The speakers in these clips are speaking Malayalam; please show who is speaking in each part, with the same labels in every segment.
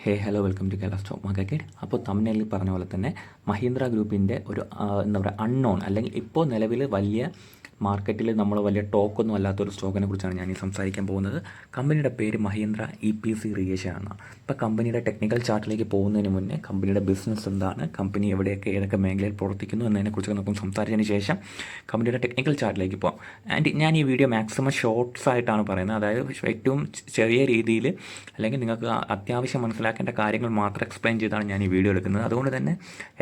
Speaker 1: Hey hello welcome to Kerala stock market അപ്പോൾ തമിഴ്നാട്ടിൽ പറഞ്ഞ പോലെ തന്നെ മഹീന്ദ്ര ഗ്രൂപ്പിന്റെ ഒരു എന്താ പറയുക അൺനോൺ അല്ലെങ്കിൽ ഇപ്പോൾ നിലവിൽ വലിയ മാർക്കറ്റിൽ നമ്മൾ വലിയ ടോക്കൊന്നും അല്ലാത്തൊരു സ്റ്റോക്കിനെ കുറിച്ചാണ് ഞാൻ ഈ സംസാരിക്കാൻ പോകുന്നത്. കമ്പനിയുടെ പേര് Mahindra E P C irrigation ആണ് ഇപ്പോൾ കമ്പനിയുടെ ടെക്നിക്കൽ ചാർട്ടിലേക്ക് പോകുന്നതിന് മുന്നേ കമ്പനിയുടെ ബിസിനസ് എന്താണ് കമ്പനി എവിടെയൊക്കെ ഏതൊക്കെ മേഖലയിൽ പ്രവർത്തിക്കുന്നു എന്നതിനെക്കുറിച്ചൊക്കെ നമുക്ക് സംസാരിച്ചതിന് ശേഷം കമ്പനിയുടെ ടെക്നിക്കൽ ചാർട്ടിലേക്ക് പോകാം ആൻഡ് ഞാൻ ഈ വീഡിയോ മാക്സിമം ഷോർട്ട്സ് ആയിട്ടാണ് പറയുന്നത്. അതായത് ഏറ്റവും ചെറിയ രീതിയിൽ അല്ലെങ്കിൽ നിങ്ങൾക്ക് അത്യാവശ്യം മനസ്സിലാക്കേണ്ട കാര്യങ്ങൾ മാത്രം എക്സ്പ്ലെയിൻ ചെയ്താണ് ഞാൻ ഈ വീഡിയോ എടുക്കുന്നത്. അതുകൊണ്ട് തന്നെ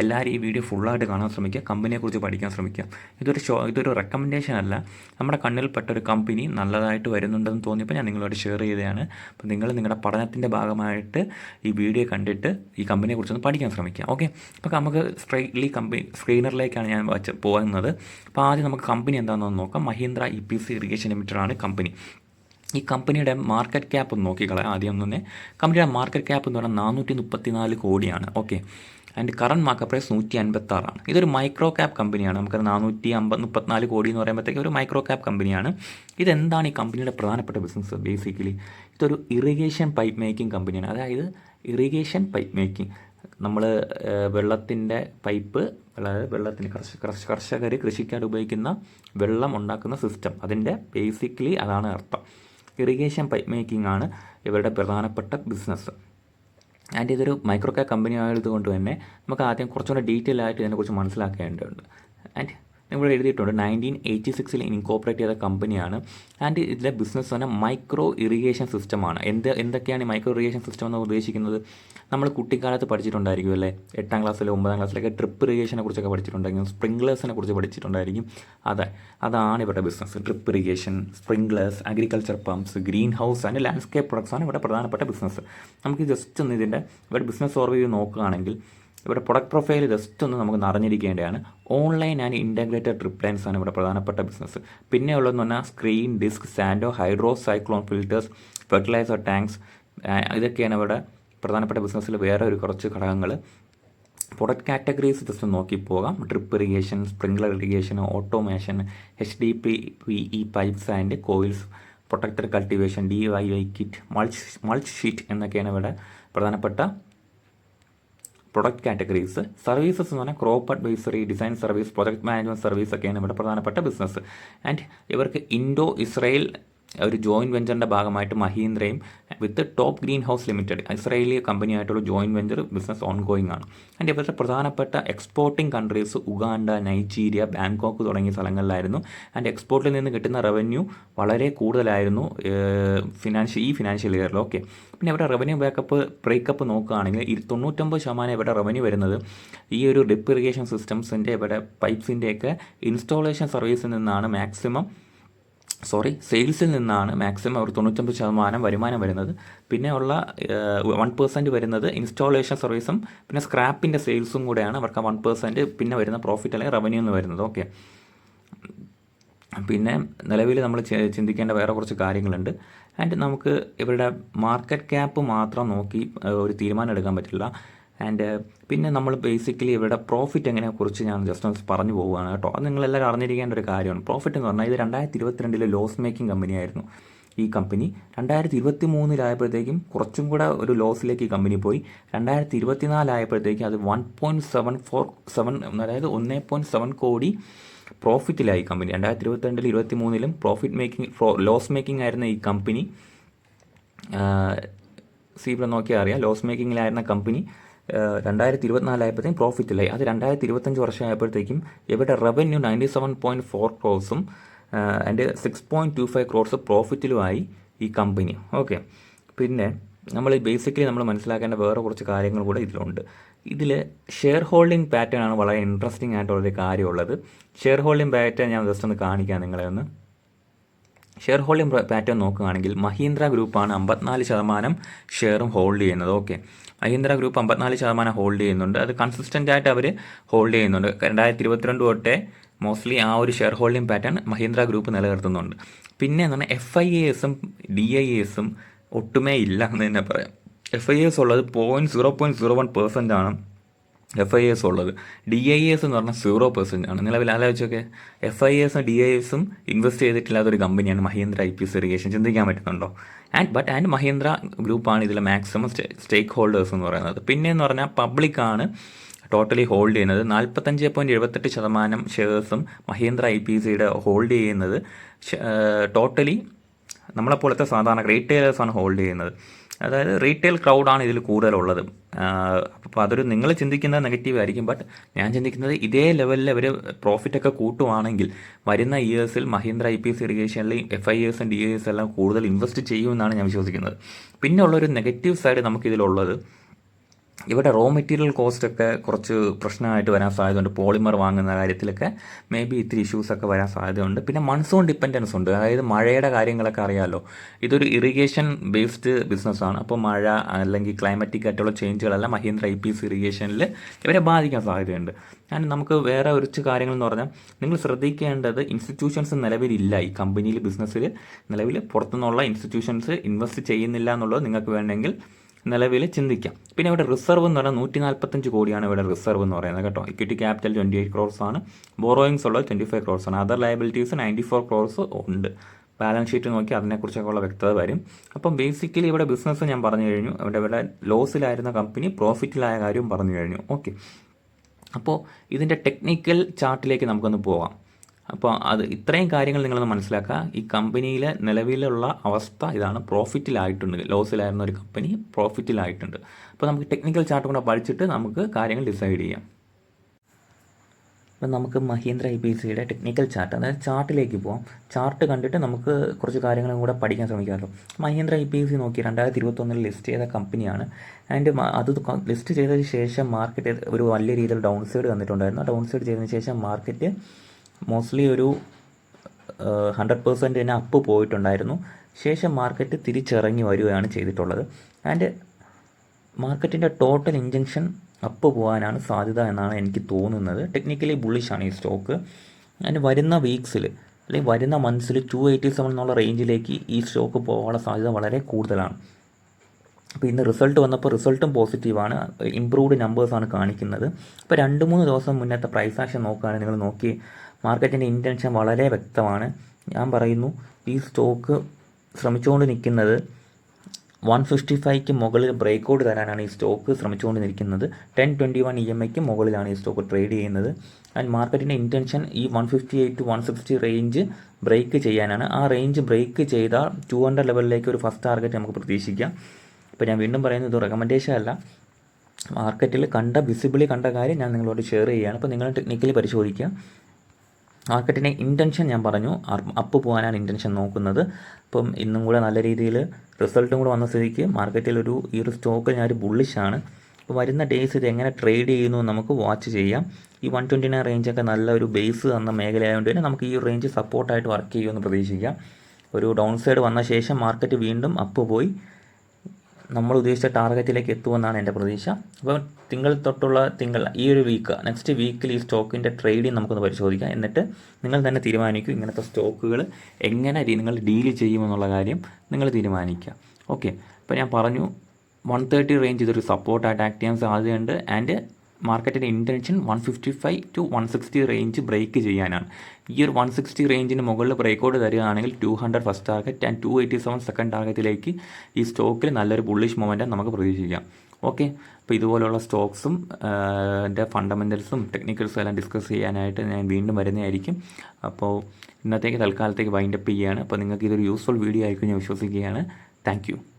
Speaker 1: എല്ലാവരും ഈ വീഡിയോ ഫുള്ളായിട്ട് കാണാൻ ശ്രമിക്കുക കമ്പനിയെക്കുറിച്ച് പഠിക്കാൻ ശ്രമിക്കുക. ഇതൊരു ഷോ ഇതൊരു റെക്കമെൻഡേഷൻ അല്ല. നമ്മുടെ കണ്ണിൽപ്പെട്ട ഒരു കമ്പനി നല്ലതായിട്ട് വരുന്നുണ്ടെന്ന് തോന്നിയപ്പോൾ ഞാൻ നിങ്ങളോട് ഷെയർ ചെയ്തതാണ്. അപ്പോൾ നിങ്ങൾ നിങ്ങളുടെ പഠനത്തിന്റെ ഭാഗമായിട്ട് ഈ വീഡിയോ കണ്ടിട്ട് ഈ കമ്പനിയെക്കുറിച്ചൊന്ന് പഠിക്കാൻ ശ്രമിക്കുക. ഓക്കെ അപ്പോൾ നമുക്ക് സ്ട്രൈറ്റ്ലി കമ്പനി സ്ക്രീനറിലേക്കാണ് ഞാൻ വച്ച് പോകുന്നത്. അപ്പോൾ ആദ്യം നമുക്ക് കമ്പനി എന്താണെന്ന് നോക്കാം. Mahindra E P C irrigation ലിമിറ്റഡാണ് company ഈ കമ്പനിയുടെ മാർക്കറ്റ് ക്യാപ്പ് ഒന്ന് നോക്കിക്കളയാം. ആദ്യം തന്നെ കമ്പനിയുടെ മാർക്കറ്റ് ക്യാപ്പ് എന്ന് പറഞ്ഞാൽ നാനൂറ്റി മുപ്പത്തി നാല് കോടിയാണ്. Okay and current market price നൂറ്റി അൻപത്തി ആറാണ് ഇതൊരു മൈക്രോ ക്യാപ് കമ്പനിയാണ് നമുക്ക് നാനൂറ്റി അമ്പത് മുപ്പത്തിനാല് കോടി എന്ന് പറയുമ്പോഴത്തേക്ക് ഒരു മൈക്രോ ക്യാപ് കമ്പനിയാണ് ഇതെന്താണ് ഈ കമ്പനിയുടെ പ്രധാനപ്പെട്ട ബിസിനസ് ബേസിക്കലി ഇതൊരു ഇറിഗേഷൻ പൈപ്പ് മേക്കിംഗ് കമ്പനിയാണ് അതായത് ഇറിഗേഷൻ പൈപ്പ് മേക്കിംഗ് നമ്മൾ വെള്ളത്തിന്റെ പൈപ്പ് അതായത് വെള്ളത്തിന് കർഷക കർഷകർ കൃഷിക്കാർ ഉപയോഗിക്കുന്ന വെള്ളം ഉണ്ടാക്കുന്ന സിസ്റ്റം അതിന്റെ ബേസിക്കലി അതാണ് അർത്ഥം. ഇറിഗേഷൻ പൈപ്പ് മേക്കിംഗ് ആണ് ഇവരുടെ പ്രധാനപ്പെട്ട ബിസിനസ് ആൻഡ് ഇതൊരു മൈക്രോ കെയർ കമ്പനി ആയതുകൊണ്ട് തന്നെ നമുക്ക് ആദ്യം കുറച്ചുകൂടെ ഡീറ്റെയിൽ ആയിട്ട് ഇതിനെക്കുറിച്ച് മനസ്സിലാക്കേണ്ടതുണ്ട്. ആൻഡ് ഇവിടെ എഴുതിയിട്ടുണ്ട്. നയന്റീൻ എയ്റ്റി സിക്സിൽ ഇൻകോപ്പറേറ്റ് ചെയ്ത കമ്പനിയാണ് ആൻഡ് ഇതിലെ ബിസിനസ് തന്നെ മൈക്രോ ഇറിഗേഷൻ സിസ്റ്റമാണ് എന്ത് എന്തൊക്കെയാണ് ഈ മൈക്രോ ഇറിഗേഷൻ സിസ്റ്റം എന്ന് ഉദ്ദേശിക്കുന്നത്? നമ്മൾ കുട്ടിക്കാലത്ത് പഠിച്ചിട്ടുണ്ടായിരിക്കും അല്ലേ? എട്ടാം ക്ലാസ്സിലോ ഒമ്പതാം ക്ലാസ്സിലൊക്കെ ട്രിപ്പ് ഇറിഗേഷനെ കുറിച്ചൊക്കെ പഠിച്ചിട്ടുണ്ടായിരിക്കും. സ്പ്രിംഗ്ലേഴ്സിനെ കുറിച്ച് പഠിച്ചിട്ടുണ്ടായിരിക്കും. അതെ അതാണ് ഇവരുടെ business drip irrigation sprinklers agriculture pumps green house and landscape പ്രൊഡക്ട്സാണ് ഇവിടെ പ്രധാനപ്പെട്ട ബിസിനസ് നമുക്ക് ജസ്റ്റ് ഒന്ന് ഇതിന്റെ ഇവരുടെ ബിസിനസ് ഓർവ്യൂ നോക്കുകയാണെങ്കിൽ ഇവിടെ പ്രൊഡക്റ്റ് പ്രൊഫൈൽ ജസ്റ്റ് ഒന്ന് നമുക്ക് അറിഞ്ഞിരിക്കേണ്ടതാണ് ഓൺലൈൻ ആൻഡ് ഇന്റഗ്രേറ്റഡ് റിപ്ലൈൻസ് ലൈൻസ് ആണ് ഇവിടെ പ്രധാനപ്പെട്ട ബിസിനസ് പിന്നെ ഉള്ളതെന്ന് പറഞ്ഞാൽ screen disc sand hydro cyclone filters fertiliser tanks ഇതൊക്കെയാണ് ഇവിടെ പ്രധാനപ്പെട്ട ബിസിനസ്സിൽ വേറെ ഒരു കുറച്ച് ഘടകങ്ങൾ. പ്രൊഡക്റ്റ് കാറ്റഗറീസ് ജസ്റ്റ് നോക്കി പോകാം. Drip irrigation sprinkler irrigation automation H D P P E pipes and coils protector cultivation D Y Y kit mulch mulch sheet എന്നൊക്കെയാണ് ഇവിടെ പ്രധാനപ്പെട്ട പ്രൊഡക്റ്റ് കാറ്റഗറീസ് സർവീസസ് എന്ന് പറഞ്ഞാൽ crop advisory design service project management service ഒക്കെയാണ് ഇവിടെ പ്രധാനപ്പെട്ട ബിസിനസ് ആൻഡ് ഇവർക്ക് ഇൻഡോ ഇസ്രയേൽ ഒരു ജോയിന്റ് വെഞ്ചറിന്റെ ഭാഗമായിട്ട് മഹീന്ദ്രയും with top green house limited Israeli കമ്പനിയായിട്ടുള്ള joint venture business ongoing ആണ്. ആൻഡ് ഇവരുടെ പ്രധാനപ്പെട്ട exporting countries Uganda Nigeria Bangkok തുടങ്ങിയ സ്ഥലങ്ങളിലായിരുന്നു. ആൻഡ് എക്സ്പോർട്ടിൽ നിന്ന് കിട്ടുന്ന റവന്യൂ വളരെ കൂടുതലായിരുന്നു ഫിനാൻഷ്യൽ ഈ ഫിനാൻഷ്യൽ ഇയറിൽ ഓക്കെ പിന്നെ ഇവരുടെ റവന്യൂ ബാക്കപ്പ് ബ്രേക്കപ്പ് നോക്കുകയാണെങ്കിൽ ഈ തൊണ്ണൂറ്റൊമ്പത് ശതമാനം ഇവിടെ റവന്യൂ വരുന്നത് ഈ ഒരു ഡ്രിപ്പ് ഇറിഗേഷൻ സിസ്റ്റംസിന്റെ ഇവിടെ പൈപ്പ്സിന്റെയൊക്കെ ഇൻസ്റ്റാളേഷൻ സർവീസിൽ നിന്നാണ് മാക്സിമം സോറി സെയിൽസിൽ നിന്നാണ് മാക്സിമം അവർ തൊണ്ണൂറ്റൊമ്പത് ശതമാനം വരുമാനം വരുന്നത്. പിന്നെ ഉള്ള വൺ പേഴ്സന്റ് വരുന്നത് ഇൻസ്റ്റാളേഷൻ സർവീസും പിന്നെ സ്ക്രാപ്പിന്റെ സെയിൽസും കൂടെയാണ് അവർക്ക് വൺ പേഴ്സന്റ് പിന്നെ വരുന്ന പ്രോഫിറ്റ് അല്ലെങ്കിൽ റവന്യൂ എന്ന് വരുന്നത്. ഓക്കെ പിന്നെ നിലവിൽ നമ്മൾ ചിന്തിക്കേണ്ട വേറെ കുറച്ച് കാര്യങ്ങളുണ്ട്. ആൻഡ് നമുക്ക് ഇവരുടെ മാർക്കറ്റ് ക്യാപ്പ് മാത്രം നോക്കി ഒരു തീരുമാനം എടുക്കാൻ പറ്റില്ല. ആൻഡ് പിന്നെ നമ്മൾ ബേസിക്കലി ഇവിടെ പ്രോഫിറ്റ് എങ്ങനെ കുറിച്ച് ഞാൻ ജസ്റ്റ് ഒന്ന് പറഞ്ഞു പോവുകയാണ് കേട്ടോ. അത് നിങ്ങളെല്ലാവരും അറിഞ്ഞിരിക്കേണ്ട ഒരു കാര്യമാണ്. പ്രോഫിറ്റ് എന്ന് പറഞ്ഞാൽ ഇത് രണ്ടായിരത്തി ഇരുപത്തിരണ്ടിലെ ലോസ് മേക്കിംഗ് കമ്പനിയായിരുന്നു ഈ കമ്പനി രണ്ടായിരത്തി ഇരുപത്തി മൂന്നിലായപ്പോഴത്തേക്കും കുറച്ചും കൂടെ ഒരു ലോസിലേക്ക് ഈ കമ്പനി പോയി. രണ്ടായിരത്തി ഇരുപത്തിനാലായപ്പോഴത്തേക്കും അത് one point seven four seven അതായത് ഒന്നേ പോയിന്റ് സെവൻ കോടി പ്രോഫിറ്റിലായി കമ്പനി രണ്ടായിരത്തി ഇരുപത്തിരണ്ടിൽ ഇരുപത്തി മൂന്നിലും പ്രോഫിറ്റ് മേക്കിംഗ് ലോസ് മേക്കിംഗ് ആയിരുന്ന ഈ കമ്പനി സീബ്ര നോക്കിയാൽ അറിയാം. ലോസ് മേക്കിങ്ങിലായിരുന്ന കമ്പനി രണ്ടായിരത്തി ഇരുപത്തിനാലായപ്പോഴത്തേക്കും പ്രോഫിറ്റിലായി അത് രണ്ടായിരത്തി ഇരുപത്തഞ്ച് വർഷമായപ്പോഴത്തേക്കും ഇവിടെ revenue ninety seven point four ക്രോസും and six point two five crores പ്രോഫിറ്റിലുമായി ഈ കമ്പനി ഓക്കെ പിന്നെ നമ്മൾ ബേസിക്കലി നമ്മൾ മനസ്സിലാക്കേണ്ട വേറെ കുറച്ച് കാര്യങ്ങൾ കൂടെ ഇതിലുണ്ട്. ഇതിൽ ഷെയർ ഹോൾഡിംഗ് പാറ്റേൺ ആണ് വളരെ ഇൻട്രസ്റ്റിംഗ് ആയിട്ടുള്ളൊരു കാര്യമുള്ളത്. ഷെയർ ഹോൾഡിംഗ് പാറ്റേൺ ഞാൻ ജസ്റ്റ് ഒന്ന് കാണിക്കാം നിങ്ങളെ ഒന്ന്. ഷെയർ ഹോൾഡിംഗ് പാറ്റേൺ നോക്കുകയാണെങ്കിൽ മഹീന്ദ്ര ഗ്രൂപ്പാണ് അമ്പത്തിനാല് ശതമാനം ഷെയറും ഹോൾഡ് ചെയ്യുന്നത്. ഓക്കെ മഹീന്ദ്ര ഗ്രൂപ്പ് അമ്പത്തിനാല് ശതമാനം ഹോൾഡ് ചെയ്യുന്നുണ്ട്. അത് കൺസിസ്റ്റന്റ് ആയിട്ട് അവർ ഹോൾഡ് ചെയ്യുന്നുണ്ട്. രണ്ടായിരത്തി ഇരുപത്തിരണ്ട് തൊട്ടേ മോസ്റ്റ്ലി ആ ഒരു share holding pattern Mahindra group നിലനിർത്തുന്നുണ്ട്. പിന്നെ എന്ന് പറഞ്ഞാൽ എഫ് ഐ എസും ഡി ഐ എസും ഒട്ടുമേ ഇല്ല എന്ന് തന്നെ പറയാം. എഫ് ഐ എസ് ഉള്ളത് point zero point zero one percent ആണ്. എഫ് ഐ എസ് ഉള്ളത്. ഡി ഐ എസ് എന്ന് പറഞ്ഞാൽ സീറോ പെർസെന്റ് ആണ്. നിലവിൽ ആലോചിച്ചൊക്കെ. എഫ് ഐ എസും ഡി ഐ എസും ഇൻവെസ്റ്റ് ചെയ്തിട്ടില്ലാത്ത ഒരു കമ്പനിയാണ് Mahindra I P S irrigation ചിന്തിക്കാൻ പറ്റുന്നുണ്ടോ? ആൻഡ് ബട്ട് ആൻഡ് മഹീന്ദ്ര ഗ്രൂപ്പാണ് ഇതിലെ മാക്സിമം സ്റ്റേക്ക് ഹോൾഡേഴ്സ് എന്ന് പറയുന്നത്. പിന്നെ എന്ന് പറഞ്ഞാൽ പബ്ലിക്കാണ് ടോട്ടലി ഹോൾഡ് ചെയ്യുന്നത്. നാൽപ്പത്തഞ്ച് പോയിന്റ് എഴുപത്തെട്ട് ശതമാനം ഷെയർസും മഹീന്ദ്ര ഐ പി സിയുടെ ഹോൾഡ് ചെയ്യുന്നത് ടോട്ടലി നമ്മളെപ്പോലത്തെ സാധാരണ റീറ്റെയിലേഴ്സാണ് ഹോൾഡ് ചെയ്യുന്നത്. അതായത് റീറ്റെയിൽ ക്രൗഡാണ് ഇതിൽ കൂടുതലുള്ളത്. അപ്പോൾ അതൊരു നിങ്ങൾ ചിന്തിക്കുന്നത് നെഗറ്റീവ് ആയിരിക്കും. ബട്ട് ഞാൻ ചിന്തിക്കുന്നത് ഇതേ ലെവലിൽ അവർ പ്രോഫിറ്റൊക്കെ കൂട്ടുവാണെങ്കിൽ വരുന്ന ഇയേഴ്സിൽ മഹീന്ദ്ര ഐ പി എസ് ഇറിഗേഷനിൽ എഫ് ഐ എസും ഡി എസ് എല്ലാം കൂടുതൽ ഇൻവെസ്റ്റ് ചെയ്യുമെന്നാണ് ഞാൻ വിശ്വസിക്കുന്നത്. പിന്നെ ഉള്ളൊരു നെഗറ്റീവ് സൈഡ് നമുക്കിതിലുള്ളത് ഇവിടെ റോ മെറ്റീരിയൽ കോസ്റ്റ് ഒക്കെ കുറച്ച് പ്രശ്നമായിട്ട് വരാൻ സാധ്യതയുണ്ട്. പോളിമർ വാങ്ങുന്ന കാര്യത്തിലൊക്കെ മേ ബി ഇത്തിരി ഇഷ്യൂസ് ഒക്കെ വരാൻ സാധ്യതയുണ്ട്. പിന്നെ മൺസൂൺ ഡിപ്പെൻഡൻസ് ഉണ്ട്. അതായത് മഴയുടെ കാര്യങ്ങളൊക്കെ അറിയാമല്ലോ ഇതൊരു ഇറിഗേഷൻ ബേസ്ഡ് ബിസിനസ്സാണ് അപ്പോൾ മഴ അല്ലെങ്കിൽ ക്ലൈമറ്റിക് ആയിട്ടുള്ള ചേഞ്ചുകളെല്ലാം മഹീന്ദ്ര ഐ പി എസ് ഇറിഗേഷനിൽ ഇവരെ ബാധിക്കാൻ സാധ്യതയുണ്ട്. ഞാൻ നമുക്ക് വേറെ ഒരു കാര്യങ്ങൾ എന്ന് പറഞ്ഞാൽ നിങ്ങൾ ശ്രദ്ധിക്കേണ്ടത് ഇൻസ്റ്റിറ്റ്യൂഷൻസ് നിലവിലില്ല. ഈ കമ്പനിയിൽ ബിസിനസ്സിൽ നിലവിൽ പുറത്തുനിന്നുള്ള ഇൻസ്റ്റിറ്റ്യൂഷൻസ് ഇൻവെസ്റ്റ് ചെയ്യുന്നില്ല എന്നുള്ളത് നിങ്ങൾക്ക് വേണമെങ്കിൽ നിലവിൽ ചിന്തിക്കാം. പിന്നെ ഇവിടെ റിസർവ് എന്ന് പറഞ്ഞാൽ നൂറ്റി നാൽപ്പത്തഞ്ച് കോടിയാണ് ഇവിടെ റിസർവ് എന്ന് പറയുന്നത് കേട്ടോ. Equity capital twenty eight crores ആണ്. ബോറോയിങ്സ് ഉള്ളത് ട്വന്റി ഫൈവ് ക്രോർസ് ആണ്. Other liabilities ninety four crores ഉണ്ട്. ബാലൻസ് ഷീറ്റ് നോക്കി അതിനെക്കുറിച്ചൊക്കെ ഉള്ള വ്യക്തത വരും. അപ്പം ബേസിക്കലി ഇവിടെ ബിസിനസ് ഞാൻ പറഞ്ഞു കഴിഞ്ഞു. ഇവിടെ ഇവിടെ ലോസിലായിരുന്ന കമ്പനി പ്രോഫിറ്റിലായ കാര്യം പറഞ്ഞു കഴിഞ്ഞു. ഓക്കെ അപ്പോൾ ഇതിന്റെ ടെക്നിക്കൽ ചാർട്ടിലേക്ക് നമുക്കൊന്ന് പോവാം. അപ്പോൾ അത് ഇത്രയും കാര്യങ്ങൾ നിങ്ങളൊന്ന് മനസ്സിലാക്കുക ഈ കമ്പനിയിലെ നിലവിലുള്ള അവസ്ഥ ഇതാണ്. പ്രോഫിറ്റിലായിട്ടുണ്ട്. ലോസിലായിരുന്ന ഒരു കമ്പനി പ്രോഫിറ്റിലായിട്ടുണ്ട്. അപ്പോൾ നമുക്ക് ടെക്നിക്കൽ ചാർട്ട് കൂടെ പഠിച്ചിട്ട് നമുക്ക് കാര്യങ്ങൾ ഡിസൈഡ് ചെയ്യാം. ഇപ്പം നമുക്ക് മഹീന്ദ്ര ഐ പി സിയുടെ ടെക്നിക്കൽ ചാർട്ട്. അതായത് ചാർട്ടിലേക്ക് പോകാം ചാർട്ട് കണ്ടിട്ട് നമുക്ക് കുറച്ച് കാര്യങ്ങളും കൂടെ പഠിക്കാൻ ശ്രമിക്കാമല്ലോ. മഹീന്ദ്ര ഐ പി സി നോക്കി രണ്ടായിരത്തി ഇരുപത്തൊന്നിൽ ലിസ്റ്റ് ചെയ്ത കമ്പനിയാണ്. ആൻഡ് അത് ലിസ്റ്റ് ചെയ്തതിന് ശേഷം മാർക്കറ്റ് ഒരു വലിയ രീതിയിൽ ഡൗൺ സൈഡ് വന്നിട്ടുണ്ടായിരുന്നു. ഡൗൺ സൈഡ് ചെയ്തതിന് ശേഷം മാർക്കറ്റ് മോസ്റ്റ്ലി ഒരു ഹൺഡ്രഡ് പെർസെന്റ് തന്നെ അപ്പ് പോയിട്ടുണ്ടായിരുന്നു. ശേഷം മാർക്കറ്റ് തിരിച്ചിറങ്ങി വരികയാണ് ചെയ്തിട്ടുള്ളത്. ആൻഡ് മാർക്കറ്റിന്റെ ടോട്ടൽ ഇഞ്ചക്ഷൻ അപ്പ് പോകാനാണ് സാധ്യത എന്നാണ് എനിക്ക് തോന്നുന്നത്. ടെക്നിക്കലി ബുള്ളിഷാണ് ഈ സ്റ്റോക്ക് ആൻഡ് വരുന്ന വീക്സിൽ അല്ലെങ്കിൽ വരുന്ന മന്ത്സിൽ ടു എയ്റ്റി സെവൻ എന്നുള്ള റേഞ്ചിലേക്ക് ഈ സ്റ്റോക്ക് പോകാനുള്ള സാധ്യത വളരെ കൂടുതലാണ്. അപ്പോൾ ഇന്ന് റിസൾട്ട് വന്നപ്പോൾ റിസൾട്ടും പോസിറ്റീവാണ് ഇമ്പ്രൂവ്ഡ് നമ്പേഴ്സാണ് കാണിക്കുന്നത്. അപ്പോൾ രണ്ട് മൂന്ന് ദിവസം മുന്നത്തെ പ്രൈസ് ആക്ഷൻ നോക്കുകയാണെങ്കിൽ നിങ്ങൾ നോക്കി മാർക്കറ്റിന്റെ ഇന്റൻഷൻ വളരെ വ്യക്തമാണ്. ഞാൻ പറയുന്നു ഈ സ്റ്റോക്ക് ശ്രമിച്ചുകൊണ്ട് നിൽക്കുന്നത് വൺ ഫിഫ്റ്റി ഫൈവ്ക്ക് മുകളിൽ ബ്രേക്ക് ഔട്ട് തരാനാണ് ഈ സ്റ്റോക്ക് ശ്രമിച്ചുകൊണ്ട് നിൽക്കുന്നത്. Ten twenty one E M ഐക്ക് മുകളിലാണ് ഈ സ്റ്റോക്ക് ട്രേഡ് ചെയ്യുന്നത്. ആൻഡ് മാർക്കറ്റിന്റെ ഇന്റൻഷൻ ഈ one fifty eight to one sixty range break ചെയ്യാനാണ്. ആ റേഞ്ച് ബ്രേക്ക് ചെയ്താൽ ടു ഹൺഡ്രഡ് ലെവലിലേക്ക് ഒരു ഫസ്റ്റ് ടാർഗറ്റ് നമുക്ക് പ്രതീക്ഷിക്കാം. ഇപ്പോൾ ഞാൻ വീണ്ടും പറയുന്നത് ഇത് റെക്കമെൻഡേഷൻ അല്ല. മാർക്കറ്റിൽ കണ്ട വിസിബിളി കണ്ട കാര്യം ഞാൻ നിങ്ങളോട് ഷെയർ ചെയ്യുകയാണ്. അപ്പോൾ നിങ്ങൾ ടെക്നിക്കലി പരിശോധിക്കുക. മാർക്കറ്റിന്റെ ഇന്റൻഷൻ ഞാൻ പറഞ്ഞു. അപ്പ് പോകാനാണ് ഇന്റൻഷൻ നോക്കുന്നത്. അപ്പം ഇന്നും കൂടെ നല്ല രീതിയിൽ റിസൾട്ടും കൂടെ വന്ന സ്ഥിതിക്ക് മാർക്കറ്റിൽ ഒരു ഈ ഒരു സ്റ്റോക്ക് ഞാൻ ഞാനൊരു ബുള്ളിഷാണ് അപ്പോൾ വരുന്ന ഡേയ്സ് ഇത് എങ്ങനെ ട്രേഡ് ചെയ്യുന്നു നമുക്ക് വാച്ച് ചെയ്യാം. ഈ വൺ ട്വന്റി നയൻ റേഞ്ചൊക്കെ നല്ല ഒരു ബേസ് തന്ന മേഖലയായതുകൊണ്ട് തന്നെ നമുക്ക് ഈ റേഞ്ച് സപ്പോർട്ടായിട്ട് വർക്ക് ചെയ്യുമെന്ന് പ്രതീക്ഷിക്കാം. ഒരു ഡൗൺ സൈഡ് വന്ന ശേഷം മാർക്കറ്റ് വീണ്ടും അപ്പ് പോയി. നമ്മൾ ഉദ്ദേശിച്ച ടാർഗറ്റിലേക്ക് എത്തുമെന്നാണ് എന്റെ പ്രതീക്ഷ. അപ്പോൾ തിങ്കൾ തൊട്ടുള്ള തിങ്കൾ ഈ ഒരു വീക്ക് നെക്സ്റ്റ് വീക്കിൽ ഈ സ്റ്റോക്കിന്റെ ട്രേഡിങ് നമുക്കൊന്ന് പരിശോധിക്കാം. എന്നിട്ട് നിങ്ങൾ തന്നെ തീരുമാനിക്കും ഇങ്ങനത്തെ സ്റ്റോക്കുകൾ എങ്ങനെ നിങ്ങൾ ഡീൽ ചെയ്യുമെന്നുള്ള കാര്യം നിങ്ങൾ തീരുമാനിക്കുക. ഓക്കെ അപ്പോൾ ഞാൻ പറഞ്ഞു വൺ തേർട്ടി റേഞ്ച് ഇതൊരു സപ്പോർട്ടായിട്ട് ആക്ട് ചെയ്യാൻ സാധ്യതയുണ്ട്. ആൻഡ് മാർക്കറ്റിന്റെ intention one fifty five to one sixty range break ചെയ്യാനാണ്. ഈ ഒരു വൺ സിക്സ്റ്റി റേഞ്ചിന് മുകളിൽ ബ്രേക്ക് ഔട്ട് തരികയാണെങ്കിൽ two hundred first target and two eighty seven second ടാർഗറ്റിലേക്ക് ഈ സ്റ്റോക്കിൽ നല്ലൊരു ബുള്ളിഷ് മൊമെന്റം നമുക്ക് പ്രതീക്ഷിക്കാം. ഓക്കെ അപ്പോൾ ഇതുപോലുള്ള സ്റ്റോക്സും എന്റെ ഫണ്ടമെന്റൽസും ടെക്നിക്കൽസും എല്ലാം ഡിസ്കസ് ചെയ്യാനായിട്ട് ഞാൻ വീണ്ടും വരുന്നതായിരിക്കും. അപ്പോൾ ഇന്നത്തേക്ക് തൽക്കാലത്തേക്ക് വൈൻഡപ്പ് ചെയ്യുകയാണ് അപ്പോൾ നിങ്ങൾക്ക് ഇതൊരു യൂസ്ഫുൾ വീഡിയോ ആയിരിക്കും ഞാൻ വിശ്വസിക്കുകയാണ്. താങ്ക്